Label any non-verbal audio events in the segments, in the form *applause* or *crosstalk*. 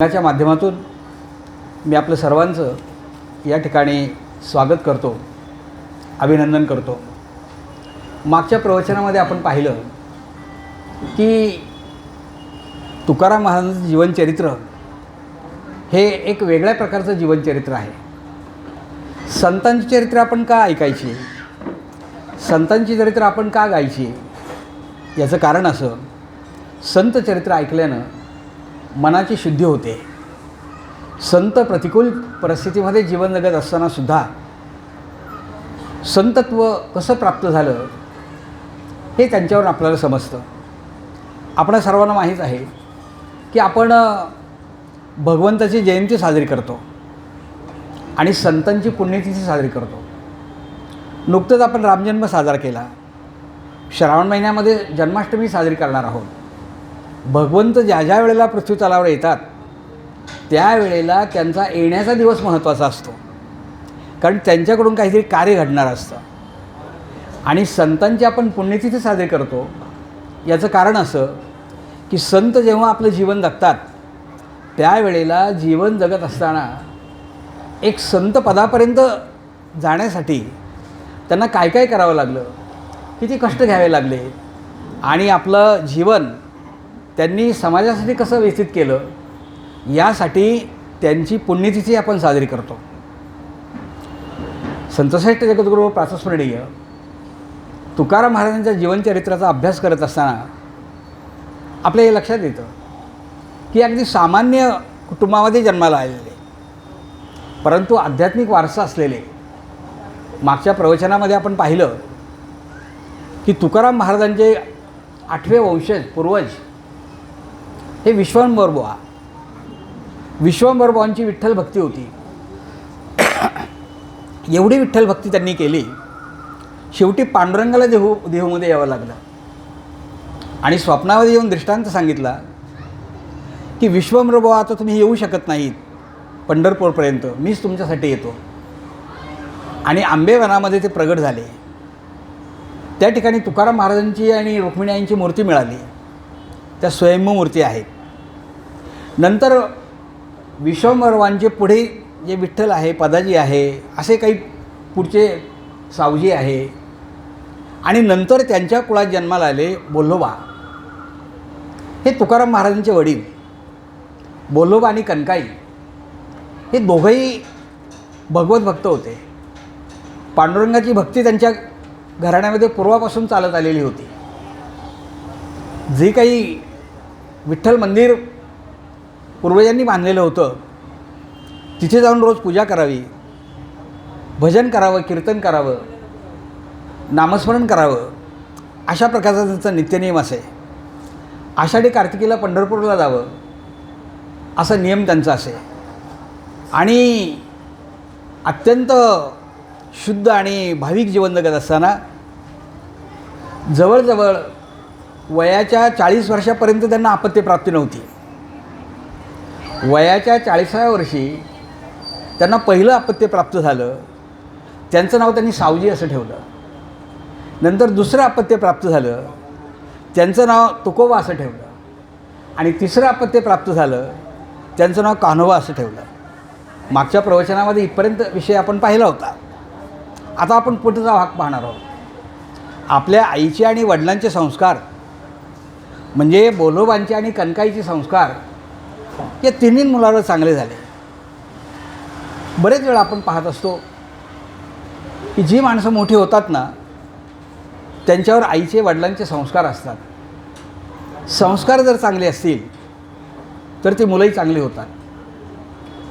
च्या माध्यमातून मी आपलं सर्वांचं या ठिकाणी स्वागत करतो अभिनंदन करतो. मागच्या प्रवचनामध्ये आपण पाहिलं की तुकाराम महाराजांचं जीवनचरित्र हे एक वेगळ्या प्रकारचं जीवनचरित्र आहे. संतांची चरित्र आपण का ऐकायची? संतांची चरित्र आपण का गायची? याचं कारण असं संत चरित्र ऐकल्यानं मनाची शुद्धी होते. संत प्रतिकूल परिस्थितीमध्ये जीवन जगत असतानासुद्धा संतत्व कसं प्राप्त झालं हे त्यांच्यावर आपल्याला समजतं. आपणा सर्वांना माहीत आहे की आपण भगवंताची जयंती साजरी करतो आणि संतांची पुण्यतिथी साजरी करतो. नुकतंच आपण रामजन्म साजरा केला. श्रावण महिन्यामध्ये जन्माष्टमी साजरी करणार आहोत. भगवंत ज्या ज्या वेळेला पृथ्वीतलावर येतात त्यावेळेला त्यांचा येण्याचा दिवस महत्त्वाचा असतो. कारण त्यांच्याकडून काहीतरी कार्य घडणार असतं. आणि संतांची आपण पुण्यतिथी साजरी करतो याचं कारण असं की संत जेव्हा आपलं जीवन जगतात त्यावेळेला जीवन जगत असताना एक संत पदापर्यंत जाण्यासाठी त्यांना काय काय करावं लागलं? किती कष्ट घ्यावे लागले? आणि आपलं जीवन त्यांनी समाजासाठी कसं व्यतीत केलं यासाठी त्यांची पुण्यतिथी आपण साजरी करतो. संतश्रेष्ठ जगद्गुरू प्रातस्मरणीय तुकाराम महाराजांच्या जीवनचरित्राचा अभ्यास करत असताना आपल्या हे लक्षात येतं की अगदी सामान्य कुटुंबामध्ये जन्माला आलेले परंतु आध्यात्मिक वारसा असलेले मागच्या प्रवचनामध्ये आपण पाहिलं की तुकाराम महाराजांचे आठवे वंशज पूर्वज हे विश्वंभर बुवा विश्वंभर बुवांची विठ्ठल भक्ती होती. एवढी विठ्ठल भक्ती त्यांनी केली शेवटी पांडुरंगाला देहू देहूमध्ये यावं लागलं. आणि स्वप्नामध्ये येऊन दृष्टांत सांगितला की विश्वंभर आता तुम्ही येऊ शकत नाहीत पंढरपूरपर्यंत मीच तुमच्यासाठी येतो. आणि आंबेवनामध्ये ते प्रगट झाले. त्या ठिकाणी तुकाराम महाराजांची आणि रुक्मिणीआईंची मूर्ती मिळाली. त्या स्वयंमूर्ती आहेत. नंतर विश्वमर्वांचे पुढे जे विठ्ठल आहे पदाजी आहे असे काही पुढचे सावजी आहे. आणि नंतर त्यांच्या कुळात जन्माला आले बोल्लोबा. हे तुकाराम महाराजांचे वडील बोल्लोबा आणि कनकाई. हे दोघंही भगवत भक्त होते. पांडुरंगाची भक्ती त्यांच्या घराण्यामध्ये पूर्वापासून चालत आलेली होती. जे काही विठ्ठल मंदिर पूर्वजांनी बांधलेलं होतं तिथे जाऊन रोज पूजा करावी. भजन करावं कीर्तन करावं नामस्मरण करावं अशा प्रकारचा त्यांचा नित्यनियम असे. आषाढी कार्तिकीला पंढरपूरला जावं असा नियम त्यांचा असे. आणि अत्यंत शुद्ध आणि भाविक जीवन जगत असताना जवळजवळ वयाच्या चाळीस वर्षापर्यंत त्यांना आपत्तीप्राप्ती नव्हती. वयाच्या चाळीसाव्या वर्षी त्यांना पहिलं अपत्य प्राप्त झालं. त्यांचं नाव त्यांनी सावजी असं ठेवलं. नंतर दुसरं अपत्य प्राप्त झालं. त्यांचं नाव तुकोबा असं ठेवलं. आणि तिसरं अपत्य प्राप्त झालं. त्यांचं नाव कान्होबा असं ठेवलं. मागच्या प्रवचनामध्ये इथपर्यंत विषय आपण पाहिला होता. आता आपण पुढचा भाग पाहणार आहोत. आपल्या आईचे आणि वडिलांचे संस्कार म्हणजे बोलोबांचे आणि कनकाईचे संस्कार या तिन्ही मुलावर चांगले झाले. बरेच वेळा आपण पाहत असतो की जी माणसं मोठी होतात ना त्यांच्यावर आईचे वडिलांचे संस्कार असतात. संस्कार जर चांगले असतील तर ती मुलंही चांगली होतात.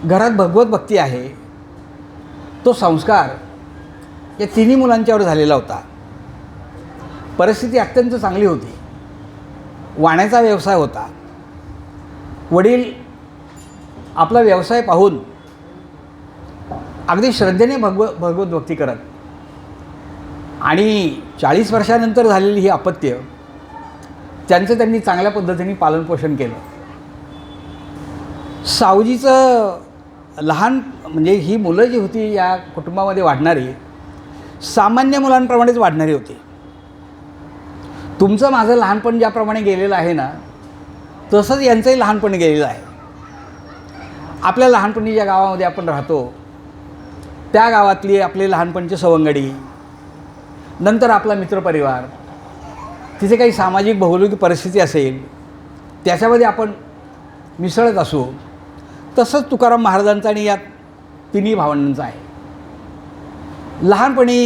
घरात भगवत भक्ती आहे. तो संस्कार या तिन्ही मुलांच्यावर झालेला होता. परिस्थिती अत्यंत चांगली होती. वाण्याचा व्यवसाय होता. वडील आपला व्यवसाय पाहून अगदी श्रद्धेने भगव भगवत भक्ती करत. आणि चाळीस वर्षानंतर झालेली ही अपत्य त्यांचं त्यांनी चांगल्या पद्धतीने पालनपोषण केलं. सावजीचं लहान म्हणजे ही मुलं जी होती या कुटुंबामध्ये वाढणारी सामान्य मुलांप्रमाणेच वाढणारी होती. तुमचं माझं लहानपण ज्याप्रमाणे गेलेलं आहे ना तसंच यांचंही लहानपण गेलेलं आहे. आपल्या लहानपणी ज्या गावामध्ये आपण राहतो त्या गावातली आपली लहानपणची सवंगडी नंतर आपला मित्रपरिवार तिथे काही सामाजिक भौगोलिक परिस्थिती असेल त्याच्यामध्ये आपण मिसळत असू तसंच तुकाराम महाराजांचा आणि या तिन्ही भावंडांचा आहे. लहानपणी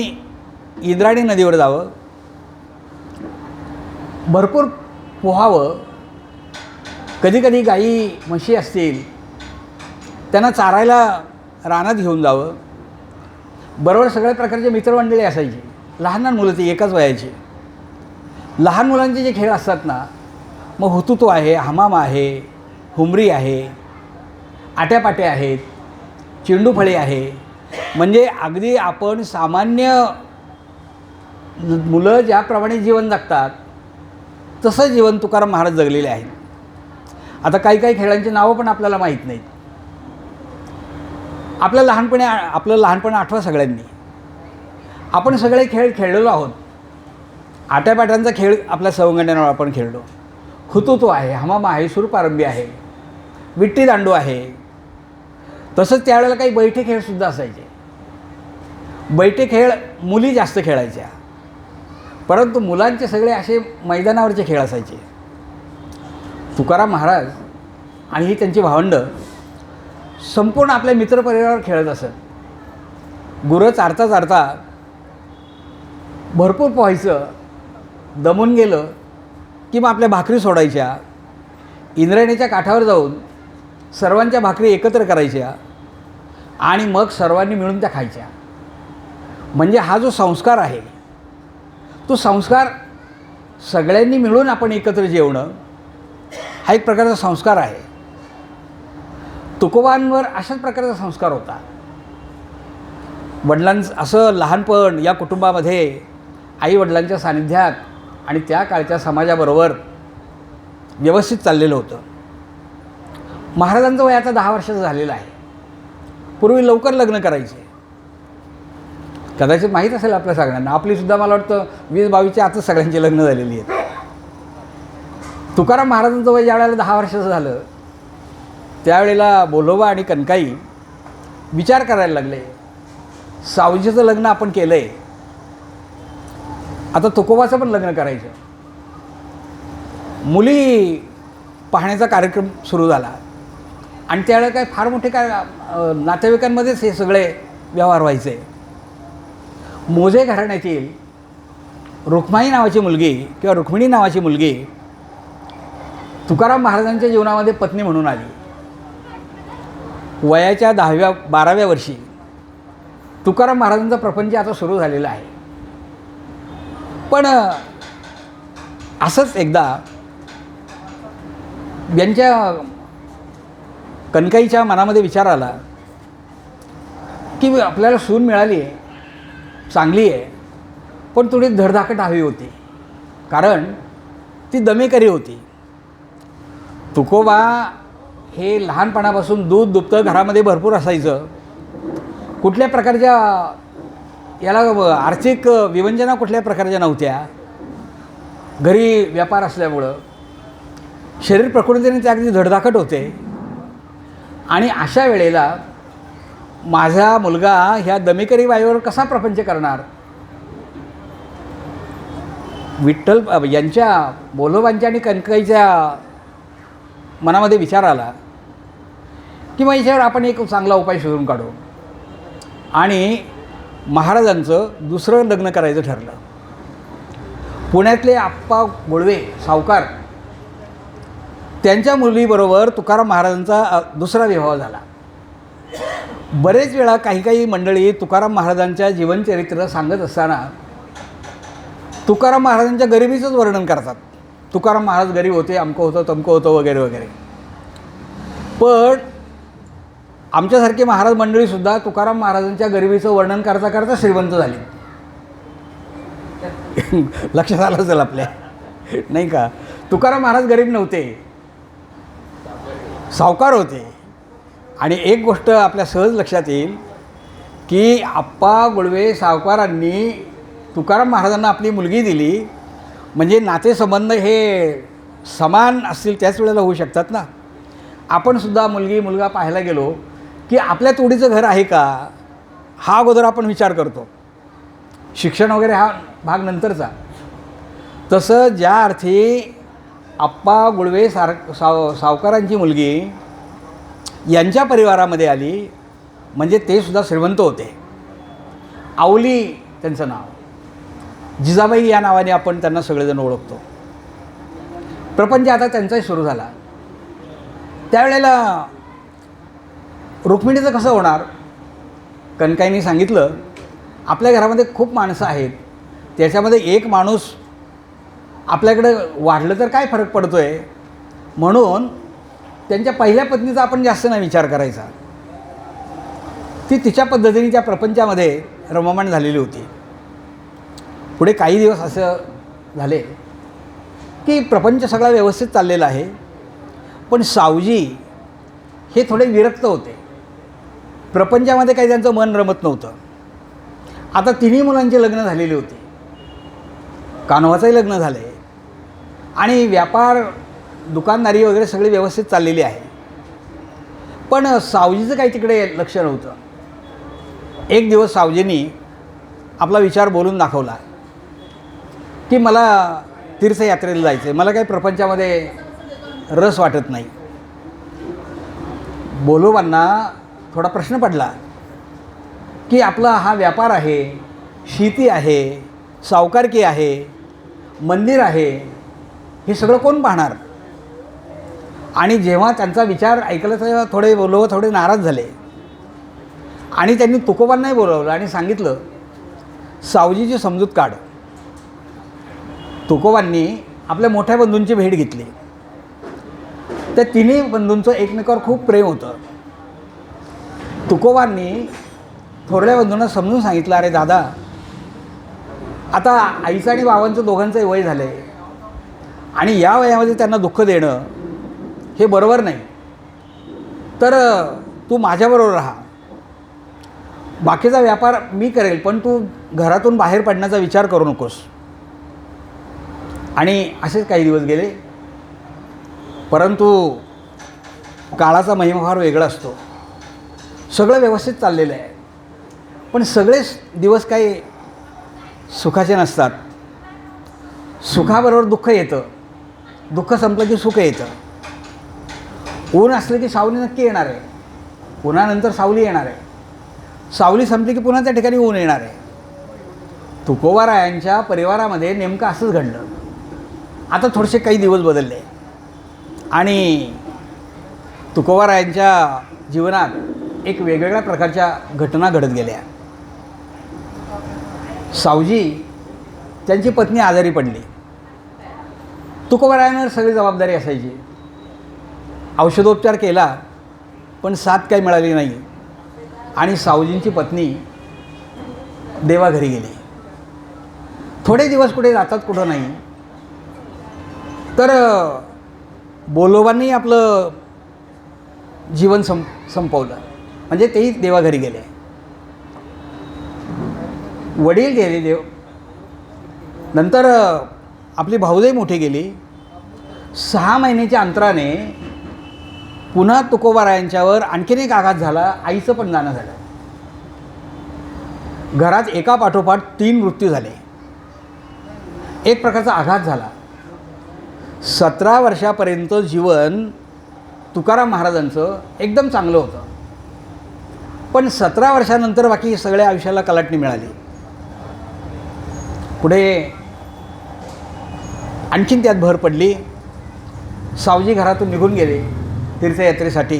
इंद्राणी नदीवर जावं भरपूर पोहावं. कधीकधी गाई म्हशी असतील त्यांना चारायला रानात घेऊन जावं. बरोबर सगळ्या प्रकारचे मित्रमंडळी असायची. लहान लहान मुलं ती एकाच वयाची. लहान मुलांचे जे खेळ असतात ना मग हुतुतो आहे हमाम आहे हुमरी आहे आट्यापाट्या आहेत चेंडूफळे आहे. म्हणजे अगदी आपण सामान्य मुलं ज्याप्रमाणे जीवन जगतात तसं जीवन तुकाराम महाराज जगलेले आहेत. आता काही काही खेळांची नावं पण आपल्याला माहीत नाहीत. आपलं लहानपणी आपलं लहानपण आठवा सगळ्यांनी. आपण सगळे खेळ खेळलेलो आहोत. आट्यापाट्यांचा खेळ आपल्या सवंगड्यांवर आपण खेळलो. हुतुतो आहे हमामा आहे सुरपारंबी आहे विट्टी दांडू आहे. तसंच त्यावेळेला काही बैठे खेळसुद्धा असायचे. बैठे खेळ मुली जास्त खेळायच्या. परंतु मुलांचे सगळे असे मैदानावरचे खेळ असायचे. तुकाराम महाराज आणि ही त्यांची भावंडं संपूर्ण आपल्या मित्रपरिवारावर खेळत असत. गुरं चारता चारता भरपूर पोहायचं दमून गेलं की मग आपल्या भाकरी सोडायच्या इंद्रायणीच्या काठावर जाऊन सर्वांच्या भाकरी एकत्र करायच्या आणि मग सर्वांनी मिळून त्या खायच्या. म्हणजे हा जो संस्कार आहे तो संस्कार सगळ्यांनी मिळून आपण एकत्र जेवणं हा एक प्रकारचा संस्कार आहे. तुकोबांवर अशाच प्रकारचा संस्कार होता. वडिलांचं असं लहानपण या कुटुंबामध्ये आई वडिलांच्या सानिध्यात आणि त्या काळच्या समाजाबरोबर व्यवस्थित चाललेलं होतं. महाराजांचं वय आता दहा वर्षाचं झालेलं आहे. पूर्वी लवकर लग्न करायचे. कदाचित माहीत असेल आपल्या सगळ्यांना. आपलीसुद्धा मला वाटतं वीस बावीसच्या आतच सगळ्यांची लग्न झालेली आहेत. तुकाराम महाराजांचं वय ज्यावेळेला दहा वर्षाचं झालं त्यावेळेला बोलोबा आणि कनकाई विचार करायला लागले. सावजीचं लग्न आपण केलं आहे आता तुकोबाचं पण लग्न करायचं. मुली पाहण्याचा कार्यक्रम सुरू झाला. आणि त्यावेळेला काय फार मोठे काय नातेवाईकांमध्येच हे सगळे व्यवहार व्हायचे. मोजे घराण्यातील रुक्माई नावाची मुलगी किंवा रुक्मिणी नावाची मुलगी तुकाराम महाराजांच्या जीवनामध्ये पत्नी म्हणून आली. वयाच्या दहाव्या बाराव्या वर्षी तुकाराम महाराजांचा प्रपंच आता सुरू झालेला आहे. पण असंच एकदा यांच्या कणकाईच्या मनामध्ये विचार आला की आपल्याला सून मिळाली आहे. चांगली आहे. पण थोडी धडधाकट हवी होती. कारण ती दमेकरी होती. तुकोबा हे लहानपणापासून दूध दुभतं घरामध्ये भरपूर असायचं. कुठल्या प्रकारच्या याला आर्थिक विवंजना कुठल्या प्रकारच्या नव्हत्या. घरी व्यापार असल्यामुळं. शरीर प्रकृतीने ते अगदी धडधाकट होते. आणि अशा वेळेला माझा मुलगा ह्या दमेकरी वायूवर कसा प्रपंच करणार? विठ्ठल यांच्या बोलोबांच्या आणि कणकाईच्या मनामध्ये विचार आला की मग याच्यावर आपण एक चांगला उपाय शोधून काढू. आणि महाराजांचं दुसरं लग्न करायचं ठरलं. पुण्यातले आप्पा गोळवे सावकार त्यांच्या मुलीबरोबर तुकाराम महाराजांचा दुसरा विवाह झाला. बरेच वेळा काही काही मंडळी तुकाराम महाराजांच्या जीवनचरित्र सांगत असताना तुकाराम महाराजांच्या गरिबीचंच वर्णन करतात. तुकाराम महाराज गरीब होते अमकं होतं तमकं होतं वगैरे वगैरे. पण आमच्यासारखी महाराज मंडळीसुद्धा तुकाराम महाराजांच्या गरिबीचं वर्णन करता करता श्रीमंत झाली. *laughs* लक्षात आलं असेल आपल्या. नाही का? तुकाराम महाराज गरीब नव्हते. सावकार होते. आणि एक गोष्ट आपल्या सहज लक्षात येईल की आप्पा गुळवे सावकारांनी तुकाराम महाराजांना आपली मुलगी दिली. म्हणजे नातेसंबंध हे समान असतील त्याच वेळेला होऊ शकतात ना. आपणसुद्धा मुलगी मुलगा पाहायला गेलो की आपल्या तोडीचं घर आहे का हा अगोदर आपण विचार करतो. शिक्षण वगैरे हा भाग नंतरचा. तसं ज्या अर्थी आप्पा गुळवे सार साव सावकारांची मुलगी यांच्या परिवारामध्ये आली म्हणजे ते सुद्धा श्रीमंत होते. आवली त्यांचं नाव. जिजाबाई या नावाने आपण त्यांना सगळेजण ओळखतो. प्रपंच आता त्यांचाही सुरू झाला. त्यावेळेला रुक्मिणीचं कसं होणार? कणकाईंनी सांगितलं आपल्या घरामध्ये खूप माणसं आहेत. त्याच्यामध्ये एक माणूस आपल्याकडं वाढलं तर काय फरक पडतो आहे म्हणून त्यांच्या पहिल्या पत्नीचा आपण जास्त नाही विचार करायचा. ती तिच्या पद्धतीने त्या प्रपंचामध्ये रममाण झालेली होती. पुढे काही दिवस असं झाले की प्रपंच सगळा व्यवस्थित चाललेला आहे. पण सावजी हे थोडे विरक्त होते. प्रपंचामध्ये काही त्यांचं मन रमत नव्हतं. आता तिन्ही मुलांचे लग्न झालेले होते. कान्हाचंही लग्न झाले आणि व्यापार दुकानदारी वगैरे सगळी व्यवस्थित चाललेली आहे. पण सावजीचं काही तिकडे लक्ष नव्हतं. एक दिवस सावजींनी आपला विचार बोलून दाखवला की मला तीर्थयात्रेला जायचं आहे मला काही प्रपंचामध्ये रस वाटत नाही. बोलोबांना थोडा प्रश्न पडला की आपला हा व्यापार आहे शेती आहे सावकारकी आहे मंदिर आहे हे सगळं कोण पाहणार? आणि जेव्हा त्यांचा विचार ऐकला तेव्हा थोडे बोलव थोडे नाराज झाले. आणि त्यांनी तुकोबांनाही बोलवलं आणि सांगितलं सावजीची समजूत काढ. तुकोबांनी आपल्या मोठ्या बंधूंची भेट घेतली. त्या तिन्ही बंधूंचं एकमेकावर खूप प्रेम होतं. तुकोबांनी थोरल्या बंधूंना समजून सांगितलं अरे दादा आता आईचं आणि बाबांचं दोघांचंही वय झालं आहे आणि या वयामध्ये त्यांना दुःख देणं हे बरोबर नाही. तर तू माझ्याबरोबर राहा. बाकीचा व्यापार मी करेल पण तू घरातून बाहेर पडण्याचा विचार करू नकोस. आणि असेच काही दिवस गेले. परंतु काळाचा महिमा फार वेगळा असतो. सगळं व्यवस्थित चाललेलं आहे. पण सगळेच दिवस काही सुखाचे नसतात. सुखाबरोबर दुःख येतं. दुःख संपलं की सुख येतं. ऊन असलं की सावली नक्की येणार आहे. उन्हानंतर सावली येणार आहे. सावली संपली की पुन्हा त्या ठिकाणी ऊन येणार आहे. तुकोबारायांच्या परिवारामध्ये नेमकं असंच घडलं. आता थोडेसे काही दिवस बदलले. आणि तुकोबारायांच्या जीवनात एक वेगवेगळ्या प्रकारच्या घटना घडत गेल्या. सावजी त्यांची पत्नी आजारी पडली. तुकोबारायांवर सगळी जबाबदारी असायची. औषधोपचार केला पण साथ काही मिळाली नाही. आणि सावजींची पत्नी देवाघरी गेली. थोडे दिवस कुठे जातात कुठं नाही. तर बोलोबांनी आपलं जीवन सं संपवलं. म्हणजे तेही देवाघरी गेले. वडील गेले देव. नंतर आपली भाऊजाई मोठी गेली. सहा महिन्याच्या अंतराने पुन्हा तुकोबारायांच्यावर आणखीन एक आघात झाला आईचं पण जाणं झालं. घरात एका पाठोपाठ तीन मृत्यू झाले. एक प्रकारचा आघात झाला. सतरा वर्षापर्यंत जीवन तुकाराम महाराजांचं एकदम चांगलं होतं. पण सतरा वर्षानंतर बाकी सगळ्या आयुष्याला कलाटणी मिळाली. पुढे आणखीन त्यात भर पडली. सावजी घरातून निघून गेले. तीर्थयात्रेसाठी.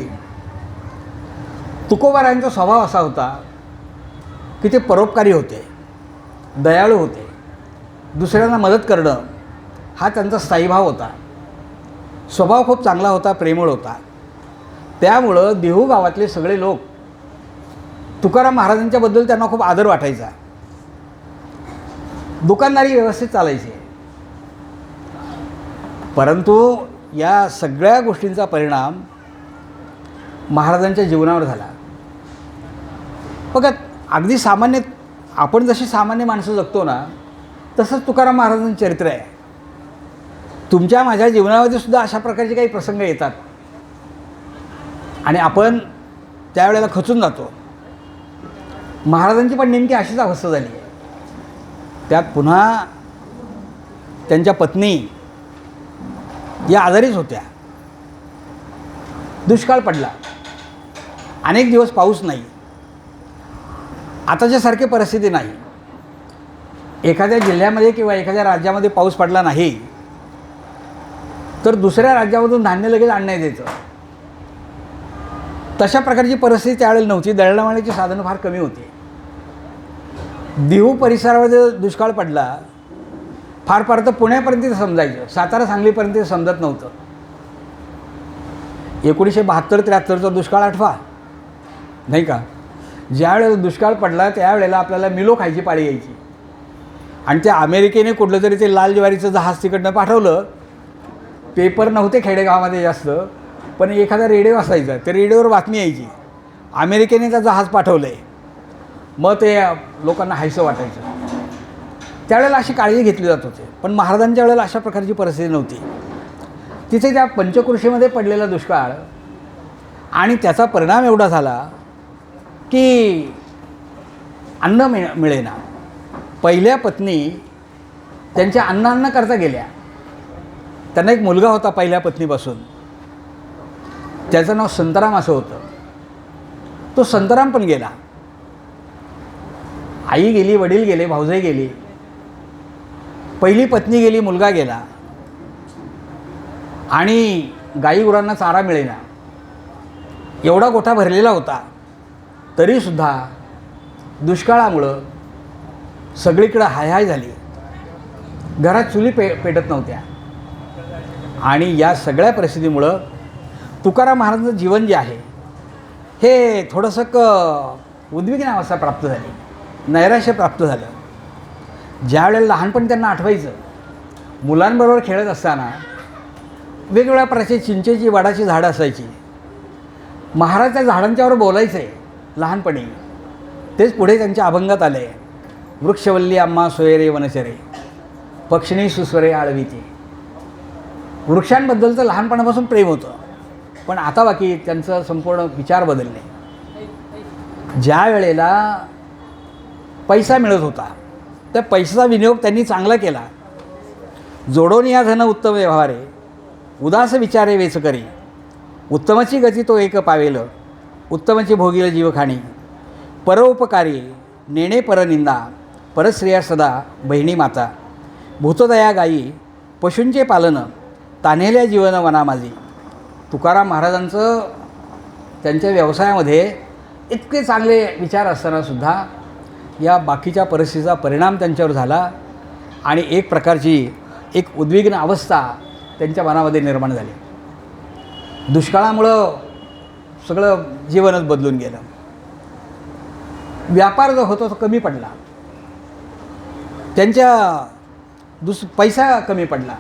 तुकोबारायांचा स्वभाव असा होता की ते परोपकारी होते दयाळू होते. दुसऱ्यांना मदत करणं हा त्यांचा स्थायीभाव होता. स्वभाव खूप चांगला होता प्रेमळ होता. त्यामुळं देहू गावातले सगळे लोक तुकाराम महाराजांच्याबद्दल त्यांना खूप आदर वाटायचा. दुकानदारी व्यवस्थित चालायची. परंतु या सगळ्या गोष्टींचा परिणाम महाराजांच्या जीवनावर झाला. बघा अगदी सामान्य आपण जशी सामान्य माणसं जगतो ना तसंच तुकाराम महाराजांचं चरित्र आहे. तुमच्या माझ्या जीवनामध्ये सुद्धा अशा प्रकारचे काही प्रसंग येतात. आणि आपण त्यावेळेला खचून जातो. महाराजांची पण नेमकी अशीच अवस्था झाली आहे. त्यात पुन्हा त्यांच्या पत्नी या आजारीच होत्या. दुष्काळ पडला. अनेक दिवस पाऊस नाही. आताच्यासारखी परिस्थिती नाही. एखाद्या जिल्ह्यामध्ये किंवा एखाद्या राज्यामध्ये पाऊस पडला नाही तर दुसऱ्या राज्यामधून धान्य लगेच आणण्यात येतं तशा प्रकारची परिस्थिती त्यावेळेला नव्हती. दळणवळणाची साधनं फार कमी होती. देहू परिसरामध्ये दुष्काळ पडला फार फार तर पुण्यापर्यंत समजायचं. सातारा सांगलीपर्यंत समजत नव्हतं. एकोणीसशे बहात्तर त्र्याहत्तरचा दुष्काळ आठवा. नाही का? ज्यावेळेला दुष्काळ पडला त्यावेळेला आपल्याला मिलो खायची पाळी यायची. आणि त्या अमेरिकेने कुठलं तरी ते लाल ज्वारीचं जहाज तिकडनं पाठवलं. पेपर नव्हते खेडेगावामध्ये जास्त पण एखादा रेडिओ असायचा. ते रेडिओवर बातमी यायची. अमेरिकेने त्या जहाज पाठवलं आहे मग ते लोकांना हायसं वाटायचं. त्यावेळेला अशी काळजी घेतली जात होते. पण महाराजांच्या वेळेला अशा प्रकारची परिस्थिती नव्हती. तिथे त्या पंचकृषीमध्ये पडलेला दुष्काळ आणि त्याचा परिणाम एवढा झाला की अन्न मिळ मिळेना. पहिल्या पत्नी त्यांच्या अन्न अन्न करता गेल्या. त्यांना एक मुलगा होता पहिल्या पत्नीपासून. त्याचं नाव संतराम असं होतं. तो संतराम पण गेला. आई गेली वडील गेले भाऊजाई गेली. पहिली पत्नी गेली मुलगा गेला. आणि गाई गुरांना चारा मिळेना. एवढा गोठा भरलेला होता. तरीसुद्धा दुष्काळामुळं सगळीकडं हायहाय झाली. घरात चुली पे पेटत नव्हत्या. आणि या सगळ्या परिस्थितीमुळं तुकाराम महाराजांचं जीवन जे आहे हे थोडंसं क उद्विग्न अवस्था प्राप्त झाली. नैराश्य प्राप्त झालं. ज्या वेळेला लहानपणी त्यांना आठवायचं मुलांबरोबर खेळत असताना वेगवेगळ्या प्रकारची चिंचेची वाडाची झाडं असायची. महाराज त्या झाडांच्यावर बोलायचे लहानपणी. तेच पुढे त्यांच्या अभंगात आले वृक्षवल्ली आम्हा सोयरे वनचरे पक्षिणी सुस्वरे आळवीते वृक्षांबद्दलचं लहानपणापासून प्रेम होतं पण आता बाकी त्यांचं संपूर्ण विचार बदलले. ज्या वेळेला पैसा मिळत होता त्या पैशाचा विनियोग त्यांनी चांगला केला. जोडोन या धन उत्तम व्यवहारे उदास विचारे वेच करी उत्तमाची गती तो एक पावेल. उत्तमाची भोगील जीवखाणी परोपकारी नेणे परनिंदा परस्त्रिया सदा बहिणी माता. भूतदया गायी पशूंचे पालन तान्हेल्या जीवन वनामाजी. तुकाराम महाराजांचं त्यांच्या व्यवसायामध्ये इतके चांगले विचार असतानासुद्धा या बाकीच्या परिस्थितीचा परिणाम त्यांच्यावर झाला आणि एक प्रकारची एक उद्विग्न अवस्था त्यांच्या मनामध्ये निर्माण झाली. दुष्काळामुळं सगळं जीवनच बदलून गेलं. व्यापार जो होतो तो कमी पडला. त्यांच्या दुस पैसा कमी पडला.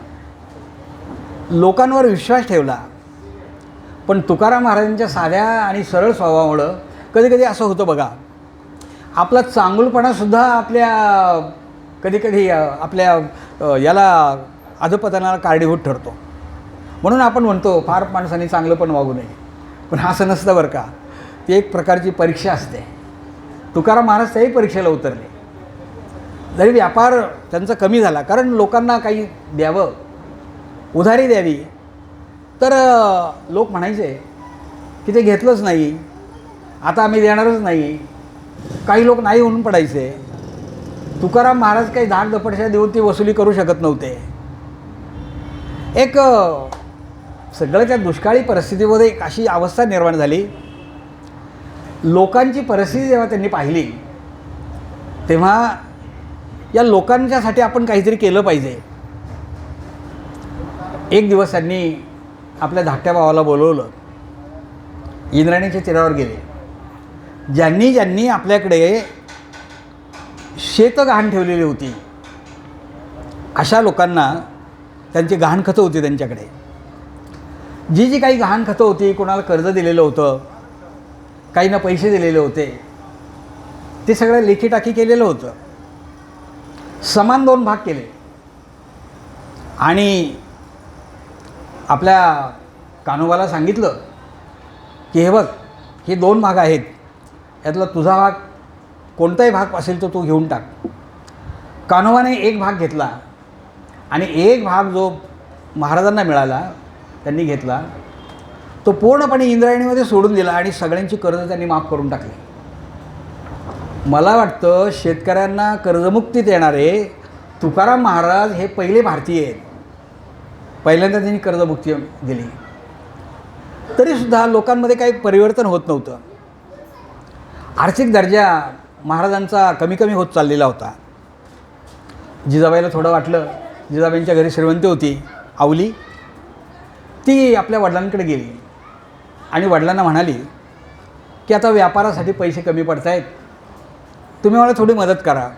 लोकांवर विश्वास ठेवला. पण तुकाराम महाराजांच्या साध्या आणि सरळ स्वभावामुळं कधी कधी असं होतं बघा आपला चांगुलपणासुद्धा आपल्या कधीकधी आपल्या याला अधपतनाला कारणीभूत ठरतो. म्हणून आपण म्हणतो फार माणसाने चांगलं पण वागू नये. पण असं नसतं बरं का ती एक प्रकारची परीक्षा असते. तुकाराम महाराज त्याही परीक्षेला उतरले. जरी व्यापार त्यांचा कमी झाला कारण लोकांना काही द्यावं उधारी द्यावी तर लोक म्हणायचे की ते घेतलंच नाही आता आम्ही देणारच नाही. काही लोक नाही होऊन पडायचे. तुकाराम महाराज काही धाक दपडशा देऊन ती वसुली करू शकत नव्हते. एक सगळं त्या दुष्काळी परिस्थितीमध्ये एक अशी अवस्था निर्माण झाली. लोकांची परिस्थिती जेव्हा त्यांनी पाहिली तेव्हा या लोकांच्यासाठी आपण काहीतरी केलं पाहिजे. एक दिवस त्यांनी आपल्या धाकट्या भावाला बोलवलं. इंद्राणीच्या तीरावर गेले. ज्यांनी ज्यांनी आपल्याकडे शेतगहाण ठेवलेली होती अशा लोकांना त्यांची गहाणखतं होती त्यांच्याकडे. जी जी काही गहाणखतं होती कोणाला कर्ज दिलेलं होतं काहींना पैसे दिलेले होते ते सगळं लेखीटाकी केलेलं होतं. समान दोन भाग केले. आणि आपल्या कानोबाला सांगितलं की हे बघ हे दोन भाग आहेत. यातला तुझा भाग कोणताही भाग असेल तो तू घेऊन टाक. कान्होबाने एक भाग घेतला आणि एक भाग जो महाराजांना मिळाला त्यांनी घेतला तो पूर्णपणे इंद्रायणीमध्ये सोडून दिला आणि सगळ्यांची कर्ज त्यांनी माफ करून टाकली. मला वाटतं शेतकऱ्यांना कर्जमुक्तीत येणारे तुकाराम महाराज हे पहिले भारतीय आहेत. पहिल्यांदा त्यांनी कर्जमुक्ती दिली. तरीसुद्धा लोकांमध्ये काही परिवर्तन होत नव्हतं. आर्थिक दर्जा महाराजांचा कमी कमी होत चाललेला होता. जिजाबाईला थोडं वाटलं. जिजाबाईंच्या घरी श्रीमंती होती. आवली. ती आपल्या वडिलांकडे गेली. आणि वडिलांना म्हणाली की आता व्यापारासाठी पैसे कमी पडत आहेत तुम्ही मला थोडी मदत करा.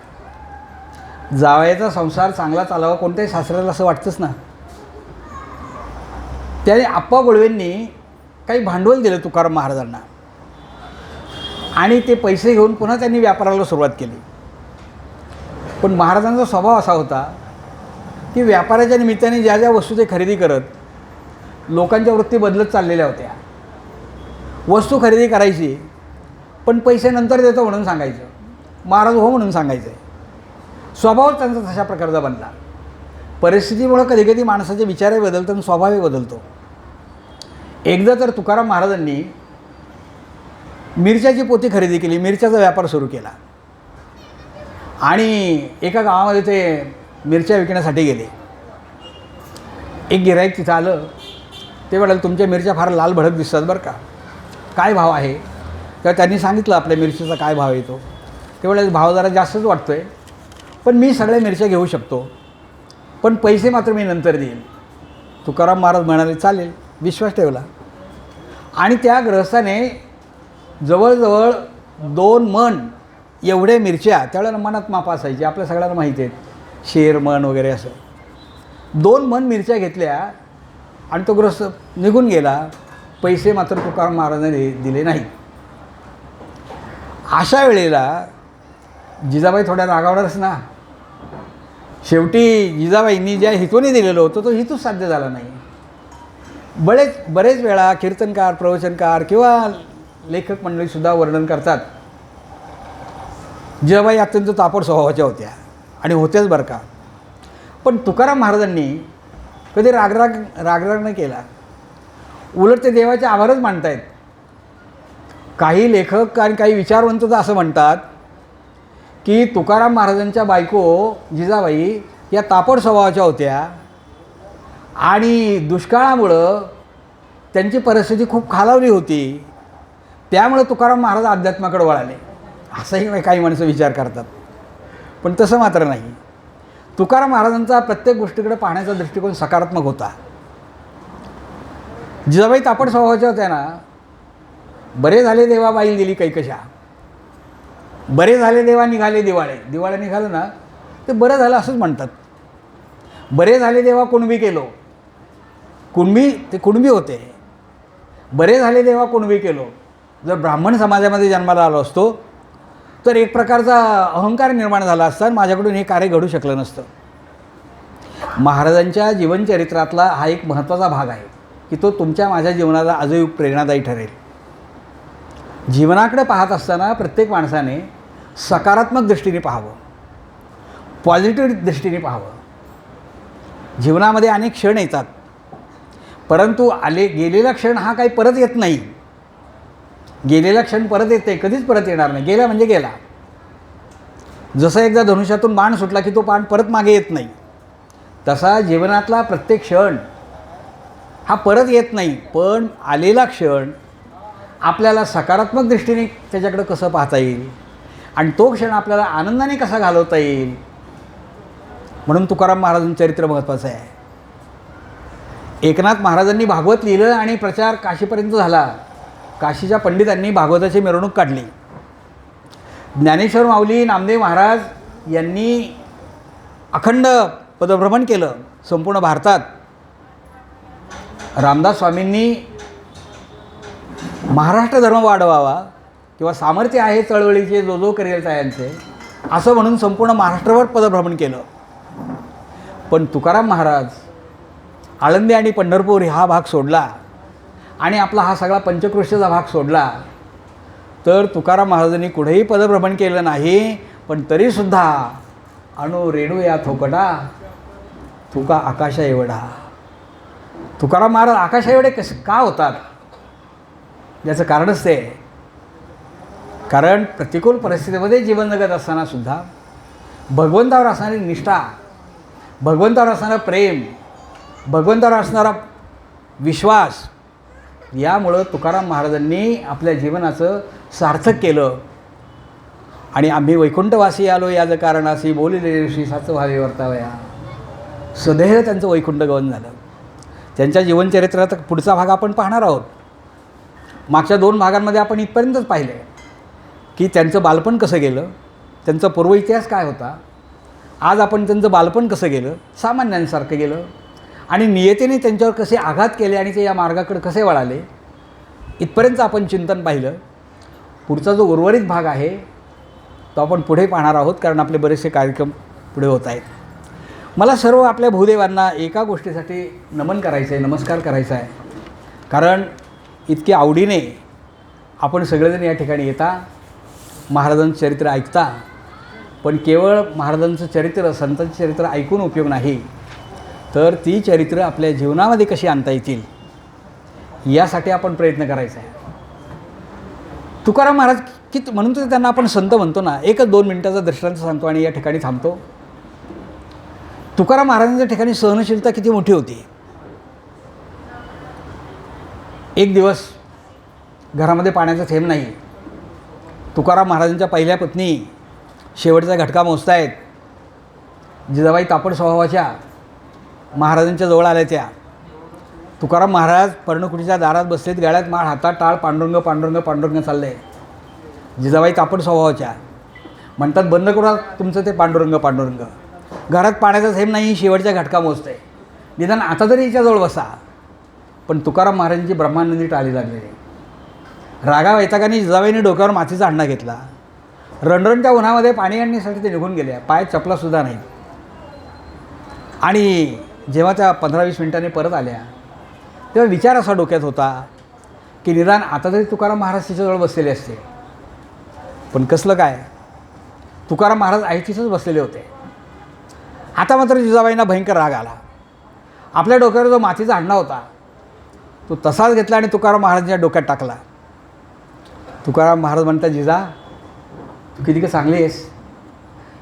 जावयाचा संसार चांगला चालावा कोणत्याही सासऱ्याला असं वाटतंच ना. त्याने आप्पा गोळवेंनी काही भांडवल दिलं तुकाराम महाराजांना. आणि ते पैसे घेऊन पुन्हा त्यांनी व्यापाराला सुरुवात केली. पण महाराजांचा स्वभाव असा होता की व्यापाराच्या निमित्ताने ज्या ज्या वस्तू ते खरेदी करत लोकांच्या वृत्ती बदलत चाललेल्या होत्या. वस्तू खरेदी करायची पण पैसे नंतर देतो म्हणून सांगायचं. महाराज हो म्हणून सांगायचं. स्वभाव त्यांचा तशा प्रकारचा बनला. परिस्थितीमुळं कधी कधी माणसाचे विचारही बदलतात आणि स्वभावही बदलतो. एकदा तर तुकाराम महाराजांनी मिरच्याची पोती खरेदी केली मिरच्याचा व्यापार सुरू केला. आणि एका गावामध्ये ते मिरच्या विकण्यासाठी गेले. एक गिराईक तिथं आलं. ते म्हणाले तुमच्या मिरच्या फार लाल भडक दिसतात बरं का. काय भाव आहे? तर त्यांनी सांगितलं आपल्या मिरचीचा काय भाव येतो ते? म्हणाले भाव जरा जास्तच वाटतो आहे पण मी सगळ्या मिरच्या घेऊ शकतो. पण पैसे मात्र मी नंतर देईन. तुकाराम महाराज म्हणाले चालेल. विश्वास ठेवला. आणि त्या ग्रहस्थाने जवळजवळ दोन मन एवढ्या मिरच्या त्यावेळेला मनात माप असायची. आपल्या सगळ्यांना माहिती आहेत. शेर मन वगैरे असं. दोन मन मिरच्या घेतल्या आणि तो ग्रस्त निघून गेला. पैसे मात्र तुकाराम महाराजांनी दि- दिले नाही अशा वेळेला जिजाबाई थोड्या रागावणारच ना. शेवटी जिजाबाईंनी ज्या हितोने दिलेलं होतं तो हितूच साध्य झाला नाही. बरेच बरेच वेळा कीर्तनकार प्रवचनकार किंवा लेखक मंडळीसुद्धा वर्णन करतात. जिजाबाई अत्यंत तापड स्वभावाच्या होत्या आणि होत्याच बरं का. पण तुकाराम महाराजांनी कधी रागराग रागराग नाही केला. उलट ते देवाचे आभारच मानतायत. काही लेखक आणि काही विचारवंत तर असं म्हणतात की तुकाराम महाराजांच्या बायको जिजाबाई या तापड स्वभावाच्या होत्या आणि दुष्काळामुळं त्यांची परिस्थिती खूप खालावली होती. त्यामुळं तुकाराम महाराज अध्यात्माकडे वळाले. असंही काही माणसं विचार करतात. पण तसं मात्र नाही. तुकाराम महाराजांचा प्रत्येक गोष्टीकडे पाहण्याचा दृष्टिकोन सकारात्मक होता. जिजाबाई तापड स्वभावाच्या होत्या ना बरे झाले देवा बाईल दिली कैकशा. बरे झाले देवा निघाले दिवाळे. दिवाळे निघालं ना ते बरं झालं असंच म्हणतात. बरे झाले देवा कुणबी केलो. कुणबी ते कुणबी होते. बरे झाले देवा कुणबी केलो. जर ब्राह्मण समाजामध्ये जन्माला आलो असतो तर एक प्रकारचा अहंकार निर्माण झाला असता आणि माझ्याकडून हे कार्य घडू शकलं नसतं. महाराजांच्या जीवनचरित्रातला हा एक महत्त्वाचा भाग आहे की तो तुमच्या माझ्या जीवनाला आजही प्रेरणादायी ठरेल. जीवनाकडे पाहत असताना प्रत्येक माणसाने सकारात्मक दृष्टीने पाहावं पॉझिटिव्ह दृष्टीने पाहावं. जीवनामध्ये अनेक क्षण येतात परंतु आले गेलेला क्षण हा काही परत येत नाही. गेलेला क्षण परत येत नाही कधीच परत येणार नाही. गेला म्हणजे गेला. जसं एकदा धनुष्यातून बाण सुटला की तो बाण परत मागे येत नाही. तसा जीवनातला प्रत्येक क्षण हा परत येत नाही पण आलेला क्षण आपल्याला सकारात्मक दृष्टीने त्याच्याकडं कसं पाहता येईल? आणि तो क्षण आपल्याला आनंदाने कसा घालवता येईल? म्हणून तुकाराम महाराजांचं चरित्र महत्त्वाचं आहे. एकनाथ महाराजांनी भागवत लिहिलं आणि प्रचार काशीपर्यंत झाला. काशीच्या पंडितांनी भागवताची मिरवणूक काढली. ज्ञानेश्वर माऊली नामदेव महाराज यांनी अखंड पदभ्रमण केलं संपूर्ण भारतात. रामदास स्वामींनी महाराष्ट्र धर्म वाढवावा किंवा सामर्थ्य आहे चळवळीचे जो जो करेल यांचे असं म्हणून संपूर्ण महाराष्ट्रभर पदभ्रमण केलं. पण तुकाराम महाराज आळंदी आणि पंढरपूर हा भाग सोडला. आणि आपला हा सगळा पंचकृष्याचा भाग सोडला तर तुकाराम महाराजांनी कुठेही पदभ्रमण केलं नाही पण तरीसुद्धा अणु रेणू या थोकटा तुका आकाशा एवढा. तुकाराम महाराज आकाशा एवढे कसे का होतात? याचं कारणच ते. कारण प्रतिकूल परिस्थितीमध्ये जीवन जगत असताना सुद्धा भगवंतावर असणारी निष्ठा भगवंतावर असणारं प्रेम भगवंतावर असणारा विश्वास यामुळं तुकाराम महाराजांनी आपल्या जीवनाचं सार्थक केलं. आणि आम्ही वैकुंठवासी आलो याच कारणाशी बोलिले ऋषी साच व्हावे वर्तावया. सदैव त्यांचं वैकुंठ गवन झालं. त्यांच्या जीवनचरित्रात पुढचा भाग आपण पाहणार आहोत. मागच्या दोन भागांमध्ये आपण इथपर्यंतच पाहिलं. आहे की त्यांचं बालपण कसं गेलं? त्यांचा पूर्व इतिहास काय होता? आज आपण त्यांचं बालपण कसं गेलं? सामान्यांसारखं गेलं. आणि नियतीने त्यांच्यावर कसे आघात केले आणि ते या मार्गाकडे कसे वळाले इथपर्यंत आपण चिंतन पाहिलं. पुढचा जो उर्वरित भाग आहे तो आपण पुढे पाहणार आहोत कारण आपले बरेचसे कार्यक्रम पुढे होत आहेत. मला सर्व आपल्या भूदेवांना एका गोष्टीसाठी नमन करायचं आहे नमस्कार करायचा आहे कारण इतकी आवडीने आपण सगळेजण या ठिकाणी येता महाराजांचं चरित्र ऐकता पण केवळ महाराजांचं चरित्र संतांचं चरित्र ऐकून उपयोग नाही. तर ती चरित्र आपल्या जीवनामध्ये कशी आणता येतील यासाठी आपण प्रयत्न करायचा आहे. तुकाराम महाराज की म्हणून तर त्यांना आपण संत म्हणतो ना एकच दोन मिनटाचा दृष्टांत सांगतो आणि या ठिकाणी थांबतो. तुकाराम महाराजांच्या ठिकाणी सहनशीलता किती मोठी होती. एक दिवस घरामध्ये पाण्याचा थेंब नाही. तुकाराम महाराजांच्या पहिल्या पत्नी शेवटचा घटका मोजतायत. जिजाबाई तापड स्वभावाच्या महाराजांच्या जवळ आल्या त्या. तुकाराम महाराज पर्णकुटीच्या दारात बसलेत गाळ्यात माळ हातात टाळ पांडुरंग पांडुरंग पांडुरंग चालले जिजाबाई तापड स्वभावाच्या. म्हणतात बंद करा तुमचं ते पांडुरंग पांडुरंग. घरात पाण्याचा थेंब नाही शेवटच्या घटका मोजते निदान आता तरी हिच्याजवळ बसा. पण तुकाराम महाराजांची ब्रह्मानंदी टाळी लागलेली. रागा वैतागाने जिजाबाईने डोक्यावर मातीचा अंडा घेतला. रणरणच्या उन्हामध्ये पाणी आणण्यासाठी ते निघून गेले पाय चपलासुद्धा नाही. आणि जेव्हा त्या पंधरा वीस मिनिटांनी परत आल्या तेव्हा विचार असा डोक्यात होता की निदान आता तरी तुकाराम महाराज तिच्याजवळ बसलेले असते. पण कसलं काय? तुकाराम महाराज आहे तिथंच बसलेले होते. आता मात्र जिजाबाईंना भयंकर राग आला. आपल्या डोक्यावर जो मातीचा अंडा होता तो तसाच घेतला आणि तुकाराम महाराजांच्या डोक्यात टाकला. तुकाराम महाराज म्हणतात जिजा तू किती का चांगली आहेस?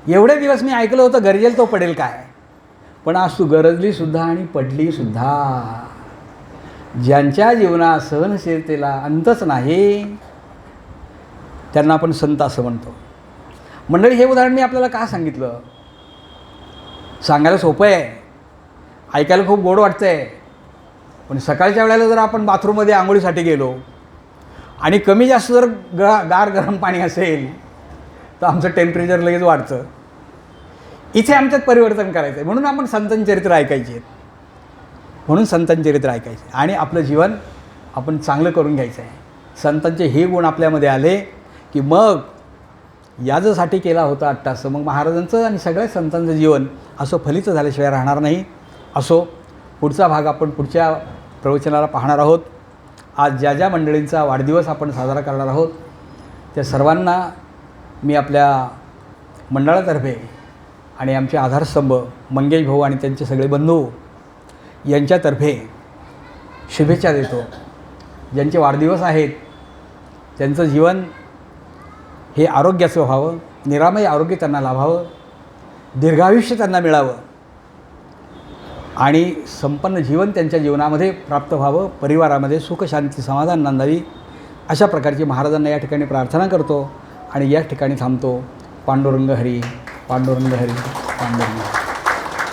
एवढे दिवस मी ऐकलं होतं गरजेल तो पडेल काय? पण आज तू गरजलीसुद्धा आणि पडलीसुद्धा ज्यांच्या जीवनात सहनशीलतेला अंतच नाही त्यांना आपण संत असं म्हणतो. मंडळी हे उदाहरण मी आपल्याला का सांगितलं? सांगायला सोपं आहे. ऐकायला खूप गोड वाटतं आहे पण सकाळच्या वेळेला जर आपण बाथरूममध्ये आंघोळीसाठी गेलो आणि कमी जास्त जर ग गार गरम पाणी असेल तर आमचं टेम्परेचर लगेच वाढतं. इथे आमच्यात परिवर्तन करायचं आहे म्हणून आपण संतांची ऐकायची आहेत. म्हणून संतांची ऐकायचे. आणि आपलं जीवन आपण चांगलं करून घ्यायचं आहे संतांचे हे गुण आपल्यामध्ये आले की मग याजसाठी केला होता अट्टास. मग महाराजांचं आणि सगळ्या संतांचं जीवन असं फलित झाल्याशिवाय राहणार नाही. असो पुढचा भाग आपण पुढच्या प्रवचनाला पाहणार आहोत. आज ज्या ज्या मंडळींचा वाढदिवस आपण साजरा करणार आहोत त्या सर्वांना मी आपल्या मंडळातर्फे आणि आमचे आधारस्तंभ मंगेश भाऊ आणि त्यांचे सगळे बंधू यांच्यातर्फे शुभेच्छा देतो. ज्यांचे वाढदिवस आहेत त्यांचं जीवन हे आरोग्याचं व्हावं निरामय आरोग्य त्यांना लाभावं दीर्घायुष्य त्यांना मिळावं आणि संपन्न जीवन त्यांच्या जीवनामध्ये प्राप्त व्हावं परिवारामध्ये सुखशांती समाधान नांदावी अशा प्रकारची महाराजांना या ठिकाणी प्रार्थना करतो आणि या ठिकाणी थांबतो. पांडुरंग हरी. पांडुरंग हरी. पांडुरंग. हरी